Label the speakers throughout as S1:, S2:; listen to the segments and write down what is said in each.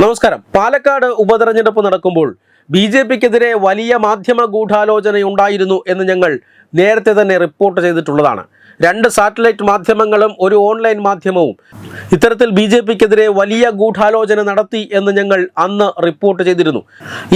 S1: നമസ്കാരം. പാലക്കാട് ഉപതെരഞ്ഞെടുപ്പ് നടക്കുമ്പോൾ ബി ജെ പിക്കെതിരെ വലിയ മാധ്യമ ഗൂഢാലോചനയുണ്ടായിരുന്നു എന്ന് ഞങ്ങൾ നേരത്തെ തന്നെ റിപ്പോർട്ട് ചെയ്തിട്ടുള്ളതാണ്. രണ്ട് സാറ്റലൈറ്റ് മാധ്യമങ്ങളും ഒരു ഓൺലൈൻ മാധ്യമവും. ഇത്തരത്തിൽ ബി ജെ പിക്കെതിരെ വലിയ ഗൂഢാലോചന നടത്തി എന്ന് ഞങ്ങൾ അന്ന് റിപ്പോർട്ട് ചെയ്തിരുന്നു.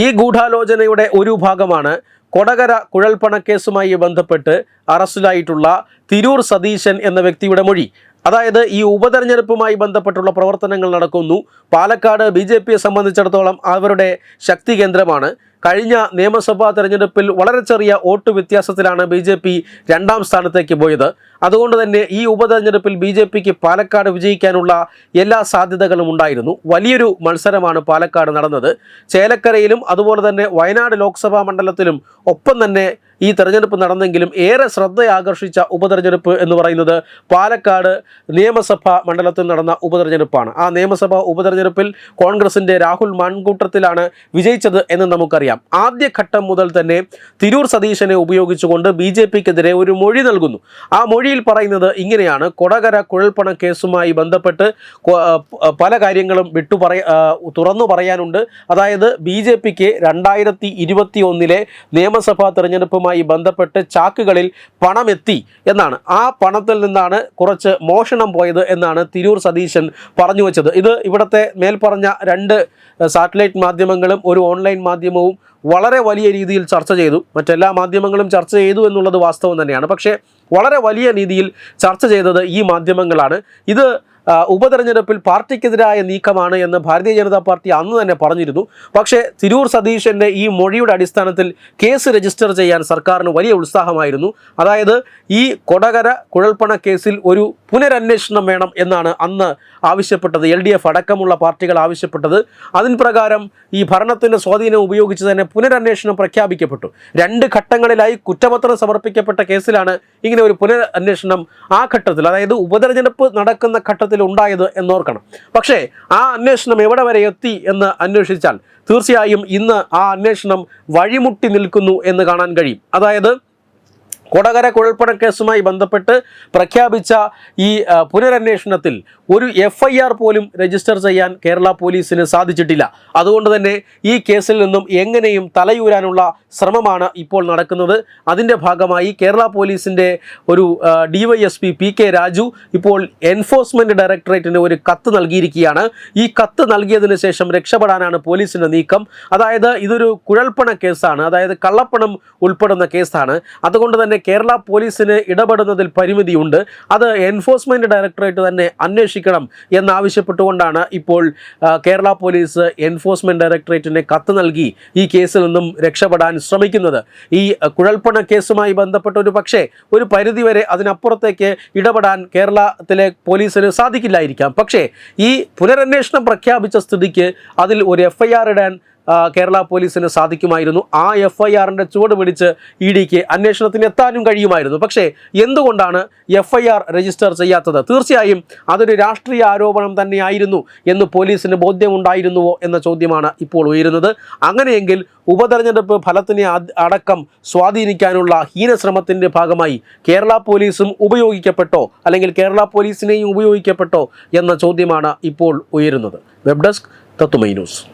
S1: ഈ ഗൂഢാലോചനയുടെ ഒരു ഭാഗമാണ് കൊടകര കുഴൽപ്പണക്കേസുമായി ബന്ധപ്പെട്ട് അറസ്റ്റിലായിട്ടുള്ള തിരൂർ സതീശൻ എന്ന വ്യക്തിയുടെ മൊഴി. അതായത് ഈ ഉപതെരഞ്ഞെടുപ്പുമായി ബന്ധപ്പെട്ടുള്ള പ്രവർത്തനങ്ങൾ നടക്കുന്നു. പാലക്കാട് ബി ജെ പിയെ സംബന്ധിച്ചിടത്തോളം അവരുടെ ശക്തി കേന്ദ്രമാണ്. കഴിഞ്ഞ നിയമസഭാ തെരഞ്ഞെടുപ്പിൽ വളരെ ചെറിയ വോട്ട് വ്യത്യാസത്തിലാണ് ബി ജെ പി രണ്ടാം സ്ഥാനത്തേക്ക് പോയത്. അതുകൊണ്ട് തന്നെ ഈ ഉപതെരഞ്ഞെടുപ്പിൽ ബി ജെ പിക്ക് പാലക്കാട് വിജയിക്കാനുള്ള എല്ലാ സാധ്യതകളും ഉണ്ടായിരുന്നു. വലിയൊരു മത്സരമാണ് പാലക്കാട് നടന്നത്. ചേലക്കരയിലും അതുപോലെ തന്നെ വയനാട് ലോക്സഭാ മണ്ഡലത്തിലും ഒപ്പം തന്നെ ഈ തെരഞ്ഞെടുപ്പ് നടന്നെങ്കിലും ഏറെ ശ്രദ്ധ ആകർഷിച്ച ഉപതെരഞ്ഞെടുപ്പ് എന്ന് പറയുന്നത് പാലക്കാട് നിയമസഭാ മണ്ഡലത്തിൽ നടന്ന ഉപതെരഞ്ഞെടുപ്പാണ്. ആ നിയമസഭാ ഉപതെരഞ്ഞെടുപ്പിൽ കോൺഗ്രസിന്റെ രാഹുൽ മാൻകൂട്ടത്തിലാണ് വിജയിച്ചത് എന്ന് നമുക്കറിയാം. ആദ്യഘട്ടം മുതൽ തന്നെ തിരൂർ സതീശനെ ഉപയോഗിച്ചുകൊണ്ട് ബി ജെ പിക്കെതിരെ ഒരു മൊഴി നൽകുന്നു. ആ മൊഴിയിൽ പറയുന്നത് ഇങ്ങനെയാണ്. കൊടകര കുഴൽപ്പണ കേസുമായി ബന്ധപ്പെട്ട് പല കാര്യങ്ങളും വിട്ടു പറയ തുറന്നു പറയാനുണ്ട്. അതായത് ബി ജെ പിക്ക് രണ്ടായിരത്തി ഇരുപത്തി ഒന്നിലെ നിയമസഭാ തെരഞ്ഞെടുപ്പുമായി ബന്ധപ്പെട്ട് ചാക്കുകളിൽ പണമെത്തി എന്നാണ്. ആ പണത്തിൽ നിന്നാണ് കുറച്ച് മോഷണം പോയത് എന്നാണ് തിരൂർ സതീശൻ പറഞ്ഞു വച്ചത്. ഇത് ഇവിടുത്തെ മേൽപ്പറഞ്ഞ രണ്ട് സാറ്റലൈറ്റ് മാധ്യമങ്ങളും ഒരു ഓൺലൈൻ മാധ്യമവും വളരെ വലിയ രീതിയിൽ ചർച്ച ചെയ്തു. മറ്റെല്ലാ മാധ്യമങ്ങളും ചർച്ച ചെയ്തു എന്നുള്ളത് വാസ്തവം തന്നെയാണ്. പക്ഷേ വളരെ വലിയ രീതിയിൽ ചർച്ച ചെയ്തത് ഈ മാധ്യമങ്ങളാണ്. ഇത് ഉപതെരഞ്ഞെടുപ്പിൽ പാർട്ടിക്കെതിരായ നീക്കമാണ് എന്ന് ഭാരതീയ ജനതാ പാർട്ടി അന്ന് തന്നെ പറഞ്ഞിരുന്നു. പക്ഷേ തിരൂർ സതീശന്റെ ഈ മൊഴിയുടെ അടിസ്ഥാനത്തിൽ കേസ് രജിസ്റ്റർ ചെയ്യാൻ സർക്കാരിന് വലിയ ഉത്സാഹമായിരുന്നു. അതായത് ഈ കൊടകര കുഴൽപ്പണ കേസിൽ ഒരു പുനരന്വേഷണം വേണം എന്നാണ് അന്ന് ആവശ്യപ്പെട്ടത്. എൽ ഡി എഫ് അടക്കമുള്ള പാർട്ടികൾ ആവശ്യപ്പെട്ടത്. അതിന് പ്രകാരം ഈ ഭരണത്തിന്റെ സ്വാധീനം ഉപയോഗിച്ച് തന്നെ പുനരന്വേഷണം പ്രഖ്യാപിക്കപ്പെട്ടു. രണ്ട് ഘട്ടങ്ങളിലായി കുറ്റപത്രം സമർപ്പിക്കപ്പെട്ട കേസിലാണ് ഇങ്ങനെ ഒരു പുനരന്വേഷണം ആ ഘട്ടത്തിൽ. അതായത് ഉപതെരഞ്ഞെടുപ്പ് നടക്കുന്ന ഘട്ടത്തിൽ ഉണ്ടായത് എന്നോർക്കണം. പക്ഷേ ആ അന്വേഷണം എവിടെ വരെ എത്തി എന്ന് അന്വേഷിച്ചാൽ തീർച്ചയായും ഇന്ന് ആ അന്വേഷണം വഴിമുട്ടി നിൽക്കുന്നു എന്ന് കാണാൻ കഴിയും. അതായത് കൊടകര കുഴൽപ്പണ കേസുമായി ബന്ധപ്പെട്ട് പ്രഖ്യാപിച്ച ഈ പുനരന്വേഷണത്തിൽ ഒരു എഫ് ഐ ആർ പോലും രജിസ്റ്റർ ചെയ്യാൻ കേരള പോലീസിന് സാധിച്ചിട്ടില്ല. അതുകൊണ്ട് തന്നെ ഈ കേസിൽ നിന്നും എങ്ങനെയും തലയൂരാനുള്ള ശ്രമമാണ് ഇപ്പോൾ നടക്കുന്നത്. അതിന്റെ ഭാഗമായി കേരള പോലീസിന്റെ ഒരു ഡിവൈഎസ്പി പി കെ രാജു ഇപ്പോൾ എൻഫോഴ്സ്മെന്റ് ഡയറക്ടറേറ്റിന് ഒരു കത്ത് നൽകിയിരിക്കുകയാണ്. ഈ കത്ത് നൽകിയതിന് ശേഷം രക്ഷപ്പെടാനാണ് പോലീസിന്റെ നീക്കം. അതായത് ഇതൊരു കുഴൽപ്പണ കേസാണ്. അതായത് കള്ളപ്പണം ഉൾപ്പെടുന്ന കേസാണ്. അതുകൊണ്ട് തന്നെ കേരള പോലീസിന് ഇടപെടുന്നതിൽ പരിമിതിയുണ്ട്. അത് എൻഫോഴ്സ്മെന്റ് ഡയറക്ടറേറ്റ് തന്നെ അന്വേഷിക്കണം എന്നാവശ്യപ്പെട്ടുകൊണ്ടാണ് ഇപ്പോൾ കേരള പോലീസ് എൻഫോഴ്സ്മെന്റ് ഡയറക്ടറേറ്റിന് കത്ത് നൽകി ഈ കേസിൽ നിന്നും രക്ഷപ്പെടാൻ ശ്രമിക്കുന്നത്. ഈ കുഴൽപ്പണ കേസുമായി ബന്ധപ്പെട്ട ഒരു പക്ഷേ ഒരു പരിധിവരെ അതിനപ്പുറത്തേക്ക് ഇടപെടാൻ കേരളത്തിലെ പോലീസിന് സാധിക്കില്ലായിരിക്കാം. പക്ഷേ ഈ പുനരന്വേഷണം പ്രഖ്യാപിച്ച സ്ഥിതിക്ക് അതിൽ ഒരു എഫ്ഐആർ ഇടാൻ കേരള പോലീസിന് സാധിക്കുമായിരുന്നു. ആ എഫ് ഐ ആറിന്റെ ചുവട് പിടിച്ച് ഇ ഡിക്ക് അന്വേഷണത്തിന് എത്താനും കഴിയുമായിരുന്നു. പക്ഷേ എന്തുകൊണ്ടാണ് എഫ് ഐ ആർ രജിസ്റ്റർ ചെയ്യാത്തത്? തീർച്ചയായും അതൊരു രാഷ്ട്രീയ ആരോപണം തന്നെയായിരുന്നു എന്ന് പോലീസിന് ബോധ്യമുണ്ടായിരുന്നുവോ എന്ന ചോദ്യമാണ് ഇപ്പോൾ ഉയരുന്നത്. അങ്ങനെയെങ്കിൽ ഉപതെരഞ്ഞെടുപ്പ് ഫലത്തിനെ അടക്കം സ്വാധീനിക്കാനുള്ള ഹീനശ്രമത്തിന്റെ ഭാഗമായി കേരള പോലീസും ഉപയോഗിക്കപ്പെട്ടോ അല്ലെങ്കിൽ കേരള പോലീസിനെയും ഉപയോഗിക്കപ്പെട്ടോ എന്ന ചോദ്യമാണ് ഇപ്പോൾ ഉയരുന്നത്. വെബ് ഡെസ്ക് തത്തുമൈ
S2: news.